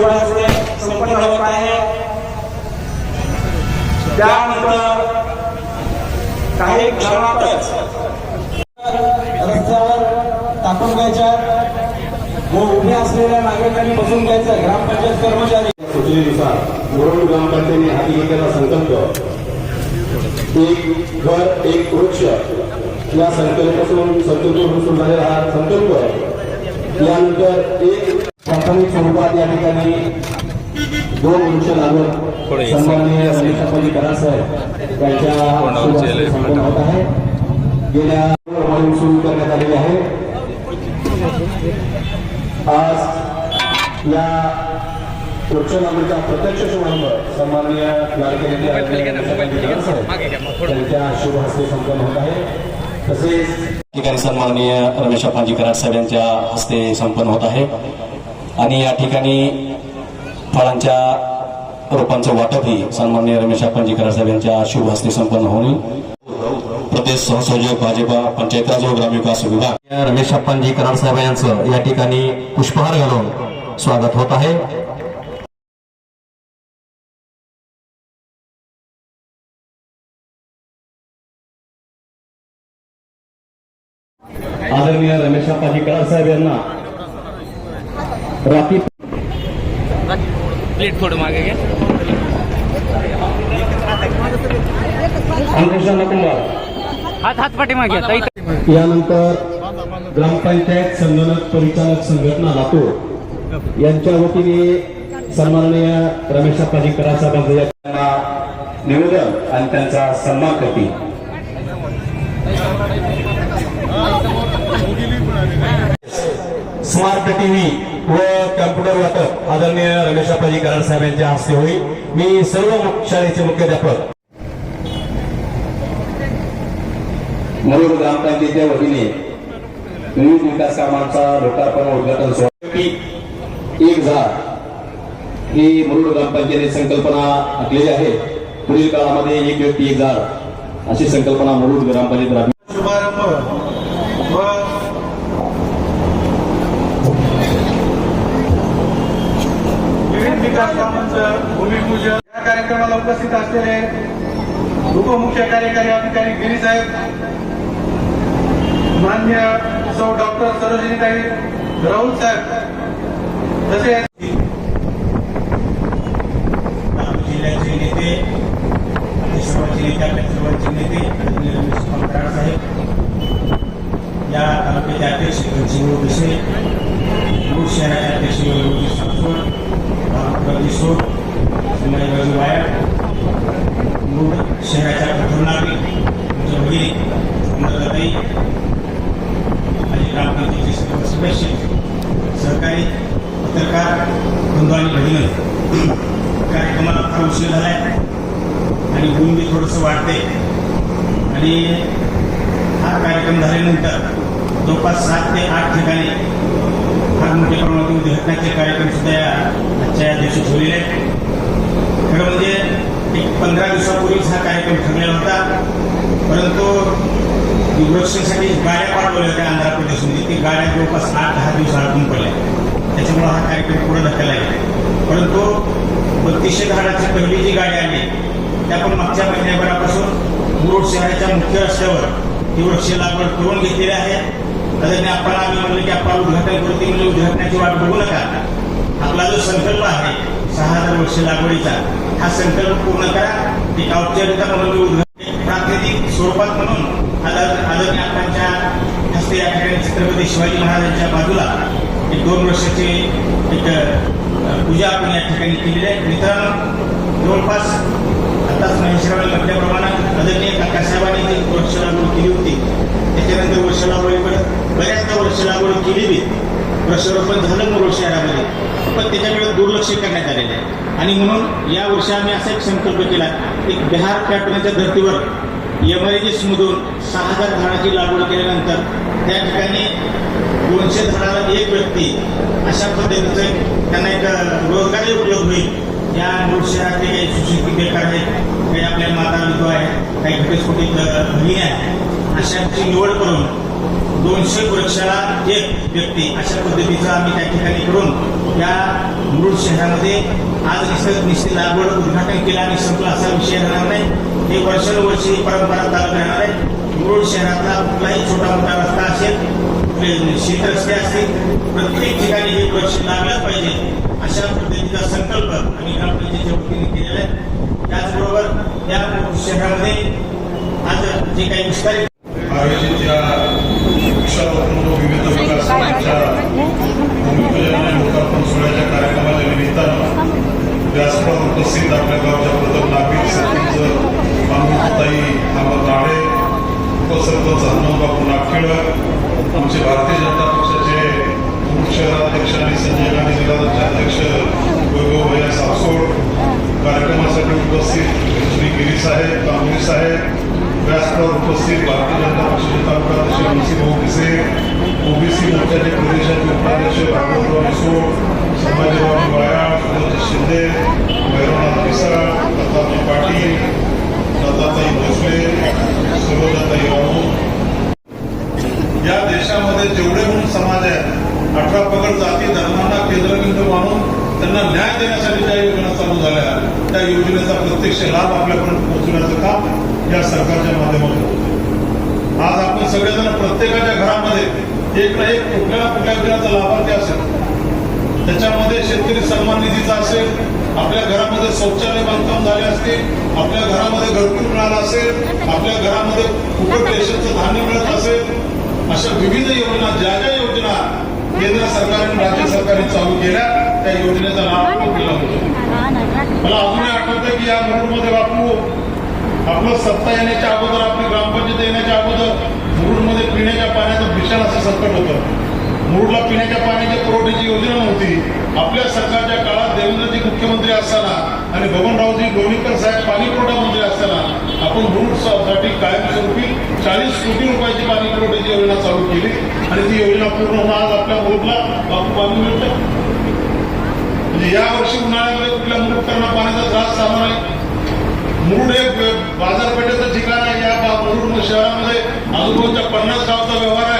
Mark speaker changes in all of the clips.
Speaker 1: शुभ संपन्न होत आहे. त्यानंतर काही क्षणातच
Speaker 2: रस्त्यावर टाकून घ्यायच्या. व उभे असलेल्या नागरिकांनी बसून घ्यायचं. ग्रामपंचायत कर्मचारी.
Speaker 3: सूचनेनुसार मुरुड ग्रामपंचायतीने हाती घेतलेला संकल्प एक घर एक वृक्ष या संकल्पापासून संकल्प झालेला हा संकल्प यानंतर एक प्राथमिक स्वरूपात या ठिकाणी दोन वृक्ष लागून सन्माननीय समिती करार साहेब यांच्या शुभ हस्ते संपन्न होत आहे. गेल्या मोहीम सुरू करण्यात आलेली आहे. आज या वृक्षलागूचा प्रत्यक्ष शुभारंभ सन्माननीय लाडके त्यांच्या शुभ हस्ते संपन्न होत आहे. तसेच ठिकाणी सन्माननीय रमेश अप्पाजी कराड साहेब यांच्या हस्ते संपन्न होत आहे. आणि या ठिकाणी फळांच्या रोपांचं वाटपही सन्माननीय रमेश आपणजी कराड साहेब यांच्या शुभ हस्ते संपन्न होईल प्रदेश सहसंयोजक भाजपा पंचायत राज व ग्रामविकास विभाग. रमेश आपणजी कराड साहेब यांचं या ठिकाणी पुष्पहार घालून स्वागत होत आहे. राखी
Speaker 4: प्लेट थोडं मागे घ्या
Speaker 3: अंकुशा कुमार
Speaker 4: हात हात पाठी मागे. ताई.
Speaker 3: यानंतर ग्रामपंचायत संगणक परिचालक संघटना लातूर यांच्या वतीने सन्माननीय रमेश अप्पाजी कराड साहेबांचं या त्यांना निवेदन आणि त्यांचा सन्मान करतील. स्मार्ट टीव्ही व कॅम्प्युटर वाटप आदरणीय रमेश अप्पाजी कराड साहेब यांच्या हस्ते होईल मी सर्व शाळेचे मुख्याध्यापक. म्हणून ग्रामपंचायतीच्या वतीने विविध विकास कामांचा लोकार्पण उद्घाटन सोहळा. एक झाड. ही मुरुड ग्रामपंचायतीची संकल्पना आखलेली आहे. पुढील काळामध्ये एक व्यक्ती एक झाड अशी संकल्पना मुरुड ग्रामपंचायत
Speaker 1: शुभारंभ. विकास कामांचं भूमिपूजन. या कार्यक्रमाला उपस्थित असलेले उपमुख्य कार्यकारी अधिकारी गिरी साहेब मान्य सौ डॉक्टर सरोजिनीताई राहुल साहेब तसेच
Speaker 5: जिल्ह्याचे नेते सर्वांचे नेते साहेब या तालुक्याचे अध्यक्ष घनशिव विषय मूळ शहराचे अध्यक्ष रामकर देशोड संभाजीबाजी वायर मूळ शहराच्या प्रथम नागरिक तुमच्या भगिनी सुंदरताई आणि ग्रामपंचायतीचे सदस्य सहकारी पत्रकार बंधू आणि भगिनी कार्यक्रमाला फार उशीर झालाय आणि ऊन बी थोडंसं वाढते आणि हा कार्यक्रम झाल्यानंतर जवळपास सात ते आठ ठिकाणी फार मोठ्या प्रमाणात उद्घाटनाचे कार्यक्रम सुद्धा या आजच्या दिवशी ठेवलेले आहेत. खरं म्हणजे एक पंधरा दिवसापूर्वीच हा कार्यक्रम ठरलेला होता. परंतु वृक्षासाठी गाड्या पाठवल्या होत्या आंध्र प्रदेशमध्ये ती गाड्या जवळपास आठ दहा दिवस अडकून पडल्या. त्याच्यामुळे हा कार्यक्रम पुढे ढकलला गेला. परंतु बत्तीसशे झाडाची पहिली जी गाडी आली त्या पण मागच्या महिन्याभरापासून मुरुड शहराच्या मुख्य रस्त्यावर ही वृक्ष लागवड करून घेतलेली आहे. त्याच्याने आपण आम्ही म्हणलं की आपण उद्घाटन करते म्हणजे उद्घाटनाची वाट बघू नका. आपला जो संकल्प आहे सहा हजार वृक्ष लागवडीचा हा संकल्प पूर्ण करा. एक औपचारिकता म्हणून मी उद्घाटन प्रातिनिधिक स्वरूपात म्हणून आदरणीय आपणच्या हस्ते या ठिकाणी छत्रपती शिवाजी महाराजांच्या बाजूला एक दोन वर्षाचे एक पूजा आपण या ठिकाणी केलेली आहे. मित्रांनो जवळपास आताच महेश्वराला म्हटल्याप्रमाणे आदरणीय काकासाहेबांनी जी वर्ष लागवड केली होती त्याच्यानंतर वर्ष पण वृक्ष लागवड केली बी. वृक्षारोपण झालं मुरुड शहरामध्ये. पण त्याच्याकडे दुर्लक्ष करण्यात आलेलं आहे. आणि म्हणून या वर्षी आम्ही असा एक संकल्प केला एक बिहार पॅटर्नच्या धर्तीवर एमआयजीस सहा हजार झाडाची लागवड केल्यानंतर त्या ठिकाणी दोनशे झाडाला एक व्यक्ती अशा पद्धतीचं त्यांना एक रोजगारही उपलब्ध होईल. या मूळ शहरातले काही सुशिक्षित बेकार आहेत काही आपल्या माता विधवा आहेत काही घटस्फोटित भगिनी आहेत. अशांची निवड करून दोनशे वर्षाला एक व्यक्ती अशा पद्धतीचा आम्ही त्या ठिकाणी करून या मुरुड शहरामध्ये आज निसर्ग निश्चित लागवड उद्घाटन केला आणि संपला असा विषय राहणार नाही. हे वर्षानुवर्षी ही परंपरा चालत राहणार आहे. मुरुड शहरातला कुठलाही छोटा मोठा रस्ता असेल शेत रस्ते असतील प्रत्येक ठिकाणी हे वृक्ष लागलाच पाहिजे अशा पद्धतीचा संकल्प आम्ही ग्रामपंचायतीच्या वतीने केलेला आहे. त्याचबरोबर या शहरामध्ये आज जे काही विस्तारित
Speaker 6: आयोजित विविध भूमिपूजन आणि लोकार्पण सोहळ्याच्या कार्यक्रमाच्या निमित्तानं उपस्थित आपल्या गावच्या प्रथम नागरिक सरपंच मामूताई अमर नाडे उपसरपंच आमचे भारतीय जनता पक्षाचे मुख्य शहराध्यक्ष आणि संजय गांधी जिल्हाचे अध्यक्ष सावसोड कार्यक्रमासाठी उपस्थित श्री गिरी साहेब कांबळी साहेब व्यासपीठावर उपस्थित भारतीय जनता पक्षाचे तालुका ओबीसी ओबीसी मोर्चाचे प्रदेशाचे उपाध्यक्ष भागवतराव निसोड संभाजीराव वायाळ सुरज शिंदे भैरवनाथ पिसाळ दत्ताजी पाटील दत्ताताई भोसले सरोजाताई राऊत या देशामध्ये जेवढे म्हणून समाज आहेत अठरा पगड जाती धर्मांना केंद्रबिंदू मानून त्यांना न्याय देण्यासाठी ज्या योजना चालू झाल्या त्या योजनेचा प्रत्यक्ष लाभ आपल्यापर्यंत पोहोचवण्याचं काम या सरकारच्या माध्यमातून होतं. सगळेजण प्रत्येकाच्या घरामध्ये एक ना एक कुठल्या ना कुठल्या योजनेचा लाभार्थी असेल. त्याच्यामध्ये शेतकरी सन्मान निधीचा असेल आपल्या घरामध्ये शौचालय बांधकाम झाले असतील आपल्या घरामध्ये घरकुल मिळालं असेल आपल्या घरामध्ये कुठं रेशनचं धान्य मिळत असेल अशा विविध योजना ज्या ज्या योजना केंद्र सरकारने राज्य सरकारने चालू केल्या त्या योजनेचा लाभ दिला होतो. मला अजूनही आठवतं की या मुरुडमध्ये बापू आपलं सत्ता येण्याच्या अगोदर आपली ग्रामपंचायत येण्याच्या अगोदर मुरुडमध्ये पिण्याच्या पाण्याचं संकट होतं मुरुडला पिण्याच्या पाण्याच्या पुरवठ्याची योजना नव्हती. आपल्या सरकारच्या काळात देवेंद्रजी मुख्यमंत्री असताना आणि बबनरावजी लोणीकर साहेब पाणी पुरवठा मंत्री असताना आपण मुरुडसाठी कायमस्वरूपी चाळीस कोटी रुपयाची पाणी पुरवठ्याची योजना चालू केली आणि ती योजना पूर्ण होऊन आज आपल्या मुरुडला बापू पाणी मिळतं. म्हणजे या वर्षी उन्हाळ्यामध्ये कुठल्या मुरुडकरांना पाण्याचा त्रास सामान आहे? मुरुड हे बाजारपेठेचं ठिकाण आहे. या मुरुड शहरामध्ये आजूबाजूच्या पन्नास गावचा व्यवहार आहे.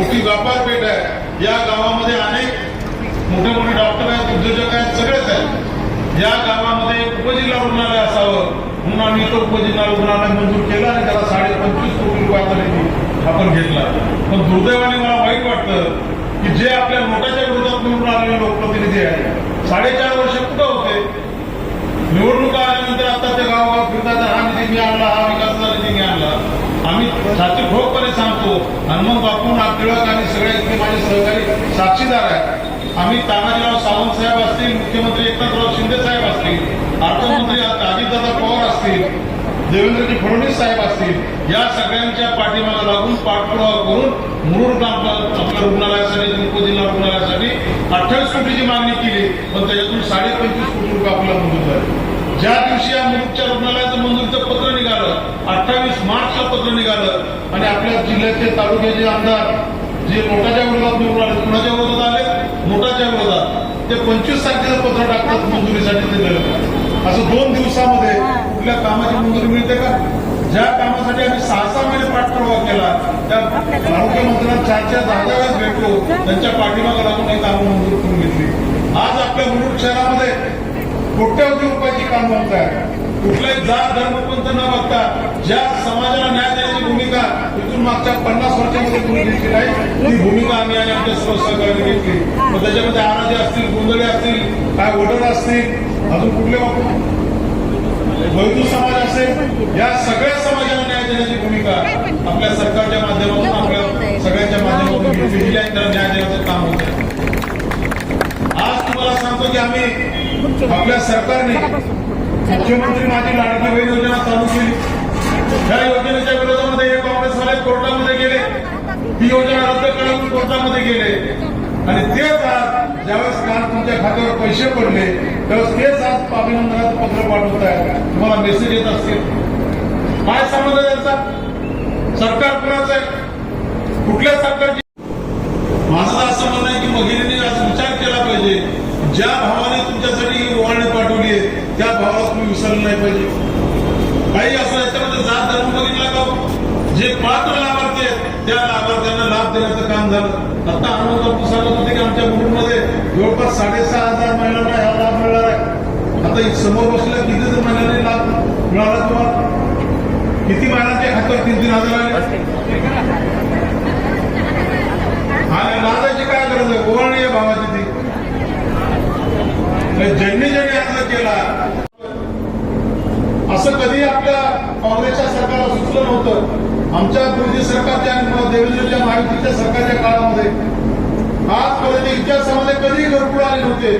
Speaker 6: मोठी व्यापारपेठ आहे. या गावामध्ये अनेक मोठे मोठे डॉक्टर आहेत उद्योजक आहेत सगळेच आहेत. या गावामध्ये उपजिल्हा रुग्णालय असावं म्हणून आम्ही तो उपजिल्हा रुग्णालय मंजूर केला आणि त्याला साडे पंचवीस कोटी रुपयाचा निधी आपण घेतला. पण दुर्दैवाने मला वाईट वाटतं की जे आपल्या नोटाच्या विरोधात निवडून आलेले लोकप्रतिनिधी आहेत साडेचार वर्ष कुठं होते? निवडणुका आल्यानंतर आता ते गावगाव फिरतात हा निधी मी आणला हा विकास आम्ही छाती ठोकपणे सांगतो. हनुमान बापू नागटिळक आणि सगळे इथले माझे सहकारी साक्षीदार आहेत. आम्ही तानाजीराव सावंत साहेब असतील मुख्यमंत्री एकनाथराव शिंदे साहेब असतील अर्थमंत्री अजितदादा पवार असतील देवेंद्रजी फडणवीस साहेब असतील या सगळ्यांच्या पाठीमागे लागून पाठपुरावा करून मुरुड ग्राम आपल्या रुग्णालयासाठी उपजिल्हा रुग्णालयासाठी अठ्ठावीस कोटीची मागणी केली पण त्याच्यातून साडे पंचवीस कोटी रुपये आपल्याला मंजूर झाले. ज्या दिवशी या मुरुडच्या रुग्णालयाचं मंजुरीचं पत्र निघालं अठ्ठावीस मार्च पत्र निघालं. आणि आपल्या जिल्ह्याचे तालुक्याचे आमदार जे नोटाच्या विरोधात निवडून आले कुणाच्या विरोधात आले? नोटाच्या विरोधात. ते पंचवीस तारखेचं पत्र टाकतात मंजुरीसाठी ते दिलं असं दोन दिवसामध्ये कुठल्या कामाची मंजुरी मिळते का? ज्या कामासाठी आम्ही सहा सहा महिने पाठपुरावा केला त्या आरोग्यमंत्र्यांना चार चार दहा दहा वेळेस भेटलो. त्यांच्या पाठीमागे लागून ही कामं मंजूर करून घेतली. आज आपल्या मुरुड शहरामध्ये कोट्यवधी रुपयाची कामं होत आहेत. कुठलाही जात धर्म पंथ न बघता ज्या समाजाला न्याय देण्याची भूमिका इथून मागच्या पन्नास वर्षामध्ये कुणी घेतली आहे ती भूमिका आम्ही आणि आमच्या सहकार्याने घेतली. मग त्याच्यामध्ये आराधे असतील गोंधळे असतील काय वडर असतील अजून कुठले वापरू समाज असेल या सगळ्या समाजाला न्याय देण्याची भूमिका आपल्या सरकारच्या माध्यमातून आपल्या सगळ्यांच्या माध्यमातून घेतली. आहे त्याला न्याय देण्याचं काम होत. आहे आज तुम्हाला सांगतो की आम्ही आपल्या सरकारने मुख्यमंत्री माझी लाडकी बहीण ही योजना रद्द करून कोर्टामध्ये गेले. आणि तेच आज ज्यावेळेस काल तुमच्या खात्यावर पैसे पडले त्यावेळेस तेच आज अभिनंदनाचं पत्र पाठवत आहे तुम्हाला मेसेज येत असतील. काय संबंध त्यांचा? सरकार कुणाचं आहे? कुठल्या सरकारची? माझं असं म्हणणं आहे की महिलेने आज विचार केला पाहिजे. ज्या भावाने तुमच्यासाठी ही ओवाळणी पाठवली आहे त्या भावाला तुम्ही विसरलं नाही पाहिजे. काही असं याच्यामध्ये जात धर्म बघितला का हो? जे पात्र लाभार्थी आहेत त्या लाभार्थ्यांना लाभ देण्याचं काम झालं. आता अनुभव बापू सांगत होते की आमच्या मुलींमध्ये जवळपास साडेसहा हजार महिलांना हा लाभ मिळणार आहे. आता समोर बसल्या किती जर महिलांनी लाभ मिळाला तुम्हाला किती महिलांच्या खात्यावर तीन तीन हजार आले आणि लाजायची काय गरज आहे? ओवाळणी आहे भावाची ती. ज्यांनी ज्यांनी अर्ज केला असं कधी आपल्या काँग्रेसच्या सरकारला सुचलं नव्हतं. आमच्या मोदी सरकारच्या आणि देवेंद्रच्या महायुतीच्या सरकारच्या काळामध्ये. आजपर्यंत इतिहासामध्ये कधी घरकुल आले नव्हते.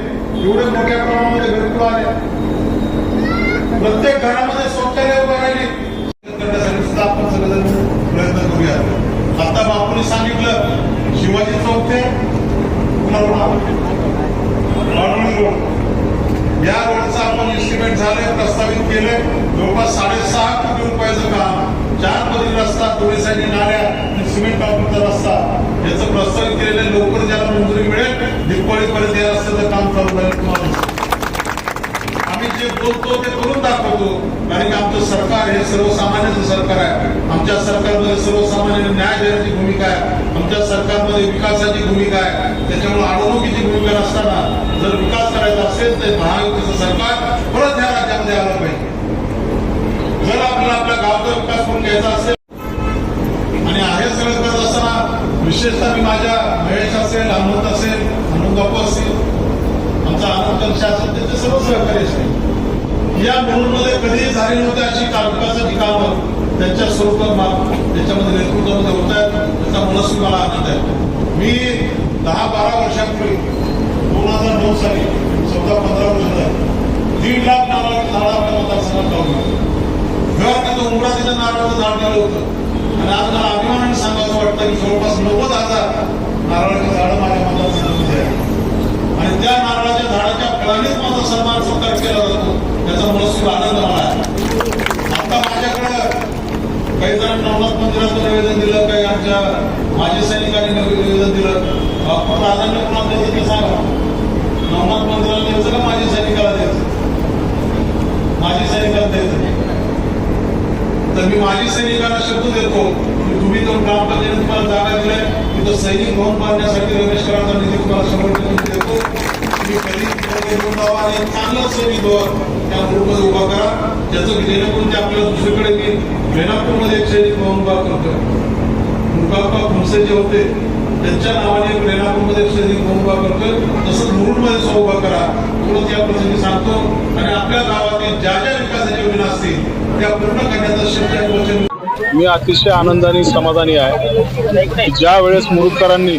Speaker 6: एवढे मोठ्या प्रमाणामध्ये घरकुल आले. प्रत्येक घरामध्ये शौचालय उभं राहिली. करण्यासाठी सुद्धा आपण सगळेजण प्रयत्न करूया आता बापूने सांगितलं शिवाजी चौक ते रोड या रोडचं आपण एस्टिमेट झाले प्रस्तावित केले जवळपास साडेसहा कोटी रुपयाचं काम रस्ता पोलिसांनी साईडने नाल्या आणि सिमेंट वापरचा रस्ता. याचं प्रस्तावित केलेलं लवकर ज्याला मंजुरी मिळेल दिवाळीपर्यंत या रस्त्याचं काम चालू राहील तुम्हाला. आम्ही जे बोलतो ते करून दाखवतो कारण की आमचं सरकार हे सर्वसामान्यांचं सरकार आहे. आमच्या सरकारमध्ये सर्वसामान्यांना न्याय देण्याची भूमिका आहे. आमच्या सरकारमध्ये विकासाची भूमिका आहे. त्याच्यामुळे अडवणुकीची भूमिका नसताना जर विकास करायचा असेल तर महायुतीचं सरकार परत ह्या राज्यामध्ये आलं पाहिजे. जर आपल्याला आपल्या गावचा विकास करून घ्यायचा असेल आणि आहे सगळं करत असताना विशेषतः मी माझ्या महेश असेल हनुमंत असेल हनुमंत बापू असेल आमचा आनंद शासन त्याचे सर्व सहकार्य असतील. या मुलांमध्ये कधीही झाली नव्हती अशी तालुक्याचं कामं त्यांच्या स्वरूपात त्याच्यामध्ये नेतृत्वामध्ये होत आहेत त्याचा मनस्वी मला आनंद आहे. मी दहा बारा वर्षापूर्वी दोन हजार नऊ साली चौदा पंधरा वर्ष दीड लाख नारळ नारळ मतदारसंघात लावलं घर त्याचं उमरा तिथं नारळाचं झाड दिलं होतं. आणि आज मला अभिमानाने सांगायचं वाटतं की जवळपास नव्वद हजार नारळाची झाडं माझ्या मनात आहे आणि त्या नारळाच्या झाडाच्या फळानेच माझा सन्मान सत्कार केला जातो त्याचा मनस्वी आनंद मला आता माझ्याकडं काही जण नवनाथ मंदिराचं निवेदन दिलं काही आमच्या माजी सैनिकांनी निवेदन दिलं. प्राधान्य कोणाला द्यायचं ते सांगा. नवनाथ मंदिराला द्यायचं का माजी सैनिक द्यायचं माजी सैनिकाला द्यायचं तर मी माजी सैनिकांना शब्द देतो. की तुम्ही तो ग्रामपंचायत तुम्हाला जागा दिलाय. तिथं सैनिक भवन बांधण्यासाठी रमेश करांचा निधी तुम्हाला शंभर टक्के देतो. तुम्ही कधी आणि सैनिक भवन त्या ग्रुपमध्ये उभा करा. जेणेकरून ते आपल्याला दुसरीकडे मी एक सैनिक भवन उभा मुकाप्पा खुमसे जे होते. त्यांच्या नावाने एक एक सैनिक भवन उभा करतोय. तसंच मुरुडमध्ये उभा करा. एवढंच या प्रसंगी सांगतो. आणि आपल्या गावातील ज्या ज्या त्या पूर्ण करण्याचं वचन
Speaker 7: मी अतिशय आनंदाने समाधानी आहे. ज्या वेळेस मुरुडकरांनी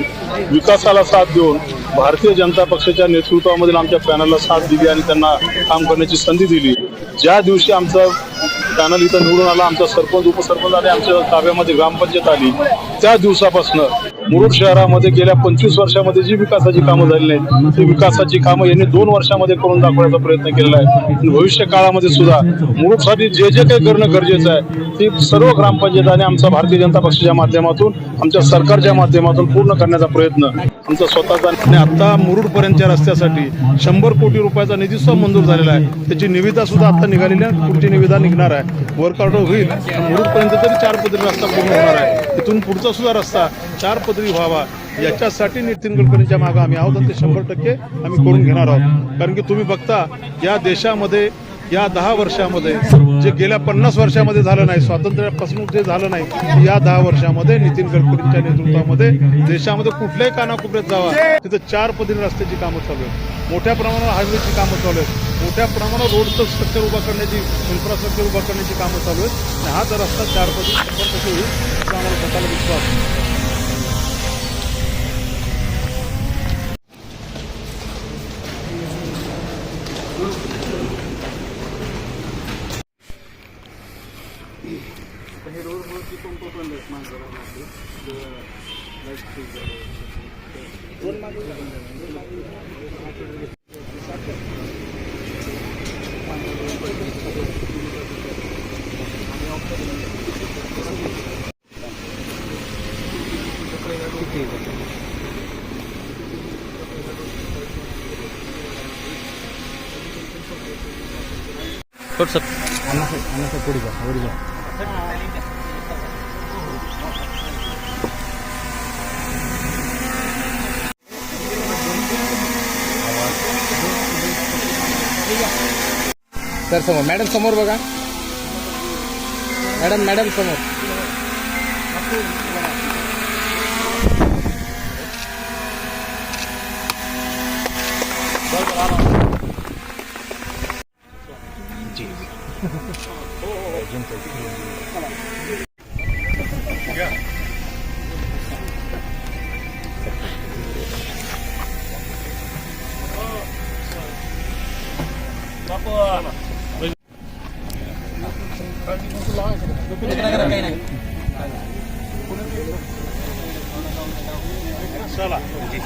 Speaker 7: विकासाला साथ देऊन भारतीय जनता पक्षाच्या नेतृत्वामधील आमच्या पॅनलला साथ दिली आणि त्यांना काम करण्याची संधी दिली ज्या दिवशी आमचं पॅनल इथं निवडून आला आमचा सरपंच उपसरपंच आणि आमच्या ताब्यामध्ये ग्रामपंचायत आली त्या दिवसापासून मुरुड शहरामध्ये गेल्या पंचवीस वर्षामध्ये जी विकासाची कामं झालेली आहेत ती विकासाची कामं यांनी दोन वर्षामध्ये करून दाखवण्याचा प्रयत्न केलेला आहे. आणि भविष्य काळामध्ये सुद्धा मुरुडसाठी जे जे काही करणं गरजेचं आहे ते सर्व ग्रामपंचायत आणि आमचा भारतीय जनता पक्षाच्या माध्यमातून आमच्या सरकारच्या माध्यमातून पूर्ण करण्याचा प्रयत्न आमचा स्वतःचा आणि आता मुरुडपर्यंतच्या रस्त्यासाठी शंभर कोटी रुपयाचा निधी सुद्धा मंजूर झालेला आहे. त्याची निविदा सुद्धा आता निघालेली आहे. पुढची निविदा निघणार आहे. वर्कआउट होईल. मुरुडपर्यंत तरी चार पदरी रस्ता पूर्ण होणार आहे. तिथून पुढचा सुद्धा रस्ता चार पदरी व्हावा याच्यासाठी नितीन गडकरींच्या मागे आम्ही आहोत आणि ते शंभर टक्के आम्ही करून घेणार आहोत. कारण की तुम्ही बघता या देशामध्ये या दहा वर्षामध्ये जे गेल्या पन्नास वर्षामध्ये झालं नाही स्वातंत्र्यापासून जे झालं नाही या दहा वर्षामध्ये नितीन गडकरींच्या नेतृत्वामध्ये देशामध्ये कुठल्याही कानाकोपऱ्यात जावा. तिथं चार पदरी रस्त्याची कामं चालू आहेत. मोठ्या प्रमाणावर हायवेची कामं चालू आहेत. मोठ्या प्रमाणात रोडचं स्ट्रक्चर उभा करण्याची इन्फ्रास्ट्रक्चर उभा करण्याची कामं चालू आहेत. हा जर रस्ता चार पदी शंभर टक्के होईल असा आम्हाला स्वतःला विश्वास हे थोडस
Speaker 2: सर समोर. मॅडम समोर बघा. मॅडम मॅडम समोर. おお、全体的。